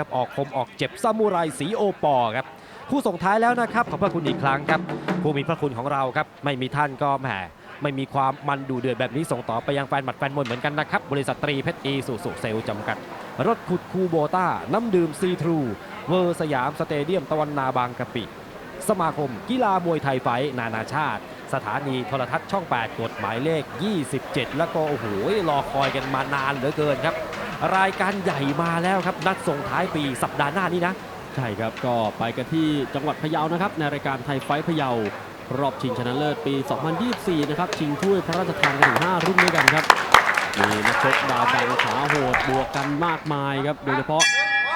ครับออกคมออกเจ็บซามูไรสีโอปอครับผู้ส่งท้ายแล้วนะครับขอบพระคุณอีกครั้งครับผู้มีพระคุณของเราครับไม่มีท่านก็แหมไม่มีความมันดูเดือดแบบนี้ส่งต่อไปยังแฟนหมัดแฟนมวยเหมือนกันนะครับบริษัทตรีเพชรอีสุสุเซลจำกัด รถขุดคูโบต้า น้ำดื่มซีทรู เวอร์สยามสเตเดียมตะวันนาบางกะปิ สมาคม กีฬามวยไทยไฟนานาชาติ สถานีโทรทัศน์ช่อง 8 กฎหมายเลข 27 แล้วก็โอ้โหรอคอยกันมานานเหลือเกินครับ รายการใหญ่มาแล้วครับ นัดส่งท้ายปีสัปดาห์หน้านี้นะ ใช่ครับ ก็ไปกันที่จังหวัดพะเยานะครับ ในรายการไทยไฟพะเยารอบชิงชนะเลิศปี 2024 นะครับ ชิงถ้วยพระราชทานกันถึง 5 รุ่นด้วยกันครับมีนักชกดาวดังขาโหดบวกกันมากมายครับ โดยเฉพาะ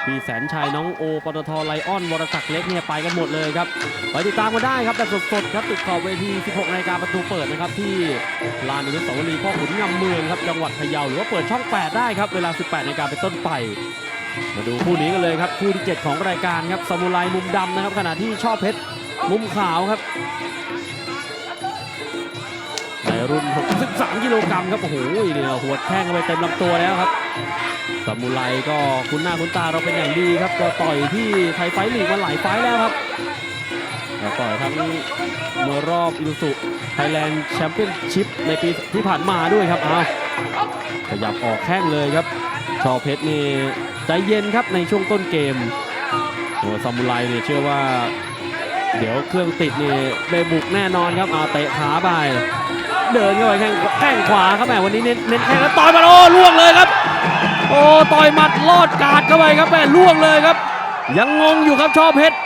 พี่แสนชัยน้องโอปตทไลออนวรศักดิ์เล็กเนี่ยไปกันหมดเลยครับไปติดตามกันได้ครับแบบสดๆครับติดขอบเวที 16นาฬิกาประตูเปิดนะครับที่ลานอนุสาวรีย์พ่อขุนงำเมืองครับจังหวัดพะเยาหรือว่าเปิดช่อง 8 ได้ครับเวลา 18นาฬิกาเป็นต้นไป มาดูคู่นี้กันเลยครับคู่ที่ 7 ของรายการครับซามูไรมุมดำนะครับขณะที่ชอบเพชรมุมขาวครับในรุ่น 63 กิโลกรัมครับโอ้โหเนี่ยหัวแข้งไปเต็มลำตัวแล้วครับ ซามูไรก็คุ้นหน้าคุ้นตาเราเป็นอย่างดีครับ ก็ต่อยที่ไทยไฟลีกมาหลายไฟแล้วครับต่อยทั้งเมื่อรอบอินุสุไทยแลนด์แชมเปี้ยนชิพในปีที่ผ่านมาด้วยครับเอาขยับออกแข้งเลยครับ ชอเพชรนี่ใจเย็นครับในช่วงต้นเกมโอ้ซามูไรเนี่ยเชื่อว่า เดี๋ยวเครื่องติดนี่ได้บุกแน่นอนครับเอาเตะขาไป เดินเข้าไปแข้งแข้งขวาครับแหมวันนี้เน้นแข้งแล้วต่อยมาโอ้ล่วงเลยครับ โอ้ต่อยหมัดลอดกาดเข้าไปครับแหมล่วงเลยครับ ยังงงอยู่ครับชอเพชร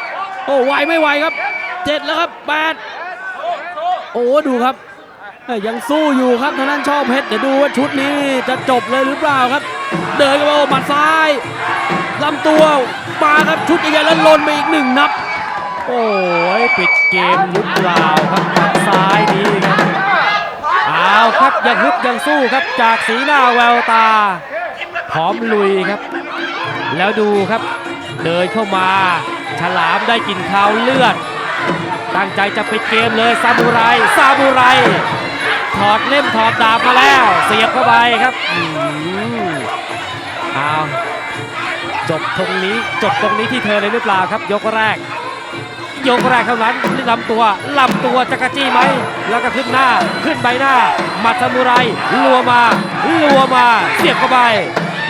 โอ้ไหวไม่ไหวครับเจ็ดแล้วครับแปดโอ้ดูครับเอ้ยยังสู้อยู่ครับทางด้านชอเพชรเดี๋ยวดูว่าชุดนี้จะจบเลยหรือเปล่าครับ เดินเข้ามาโอ้หมัดซ้ายลำตัวมาครับชุดใหญ่ๆแล้วลนไปอีกหนึ่งนับ โอ้ยปิดเกมหรือเปล่าครับทางซ้ายนี้ครับเอาครับยังฮึดยังสู้ครับจากสีหน้าแววตา พร้อมลุยครับ แล้วดูครับ เดินเข้ามา ฉลามได้กลินคาวเลือด ตั้งใจจะปิดเกมเลยซามูไรซามูไร ถอดเล่มถอดดาบมาแล้ว เสียบเข้าไปครับอืมเอาจบตรงนี้จบตรงนี้ที่เธอเลยหรือเปล่าครับ ยกแรก ยกแรกเท่านั้นลำตัวลำตัวจักรจี้ไหม แล้วก็ขึ้นหน้าขึ้นใบหน้าหมัดซามูไรลัวมาลัวมาเสียบเข้าไป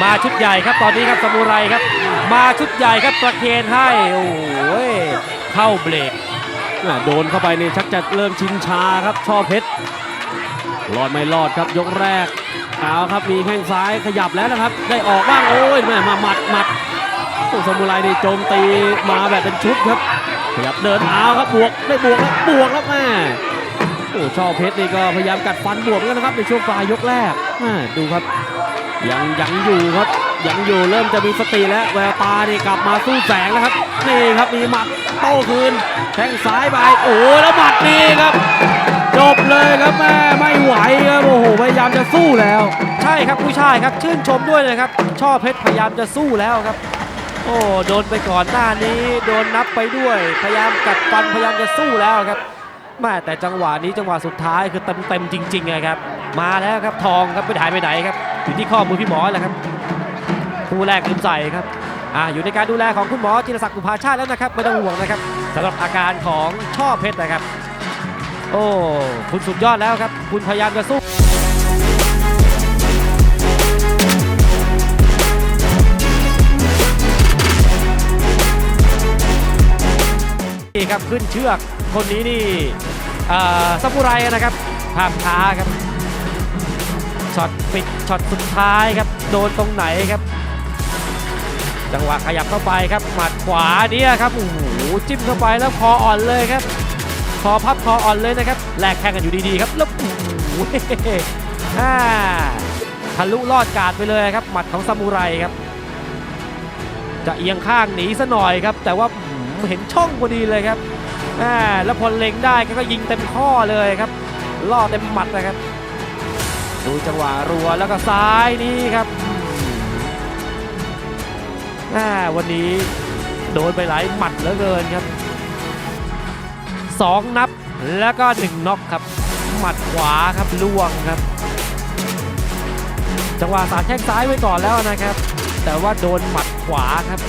มาชุดใหญ่ครับตอนนี้ครับซามูไรครับ มาชุดใหญ่ครับประเคนให้โอ้ยเข้าเบรกโดนเข้าไปนี่ชักจะเริ่มชินชาครับช่อเพชรรอดไม่รอดครับยกแรกเอาครับมีแข้งซ้ายขยับแล้วนะครับ ได้ออกบ้างโอ้ยแม่มาหมัดหมัดโอ้สมุไรนี่โจมตีมาแบบเป็นชุดครับ ขยับเดินเอาครับบวกได้บวกแล้วบวกแล้วแม่โอ้ช่อเพชรนี่ก็พยายามกัดฟันบวกกันนะครับในช่วงปลายยกแรกดูครับ ยังยังอยู่ครับยังอยู่เริ่มจะมีสติแล้วแววตานี่กลับมาสู้แสงแล้วครับนี่ครับมีหมัดโต้คืนแข้งซ้ายไปโอ้แล้วหมัดนี่ครับ จบเลยครับแม่ไม่ไหวครับโอ้โหพยายามจะสู้แล้ว ใช่ครับผู้ชายครับชื่นชมด้วยนะครับช่อเพชรพยายามจะสู้แล้วครับ โอ้โดนไปก่อนหน้านี้ โดนนับไปด้วย พยายามกัดฟันพยายามจะสู้แล้วครับแม่แต่จังหวะนี้จังหวะสุดท้ายคือเต็มเต็มจริงๆนะครับมาแล้วครับทองครับไม่ได้หายไปไหนครับ อยู่ที่ข้อมือพี่หมอแหละครับคู่แรกลืมใส่ครับอ่าอยู่ในการดูแลของคุณหมอจิรศักดิ์อุภาชาติแล้วนะครับไม่ต้องห่วงนะครับสำหรับอาการของช่อเพชรนะครับ โอ้คุณสุดยอดแล้วครับ คุณพยายามจะสู้นี่ครับขึ้นเชือกคนนี้นี่อ่าซามูไรนะครับภาพช้าครับ ช็อตปิดช็อตสุดท้ายครับ โดนตรงไหนครับ จังหวะขยับเข้าไปครับ หมัดขวาเนี่ยครับ โอ้โห จิ้มเข้าไปแล้วคออ่อนเลยครับ คอพับคออ่อนเลยนะครับ แลกแข่งกันอยู่ดีๆครับ แล้วโอ้โหอ่าทะลุลอดกาดไปเลยครับ หมัดของซามูไรครับ จะเอียงข้างหนีซะหน่อยครับ แต่ว่าเห็นช่องพอดีเลยครับอ่าแล้วพอเล็งได้ก็ยิงเต็มข้อเลยครับล่อเต็มหมัดนะครับ ดูจังหวะรัวแล้วก็ซ้ายนี่ครับวันนี้โดนไปหลายหมัดเหลือเกินครับสองนับแล้วก็หนึ่งน็อกครับ หมัดขวาครับล่วงครับ จังหวะสาดแข้งซ้ายไว้ก่อนแล้วนะครับ แต่ว่าโดนหมัดขวาครับ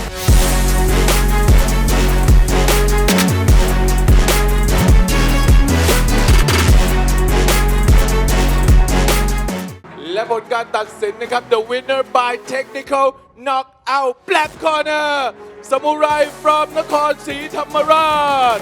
ผลการตัดสินนะครับ the winner by technical knockout black corner สมุไร from นครศรีธรรมราช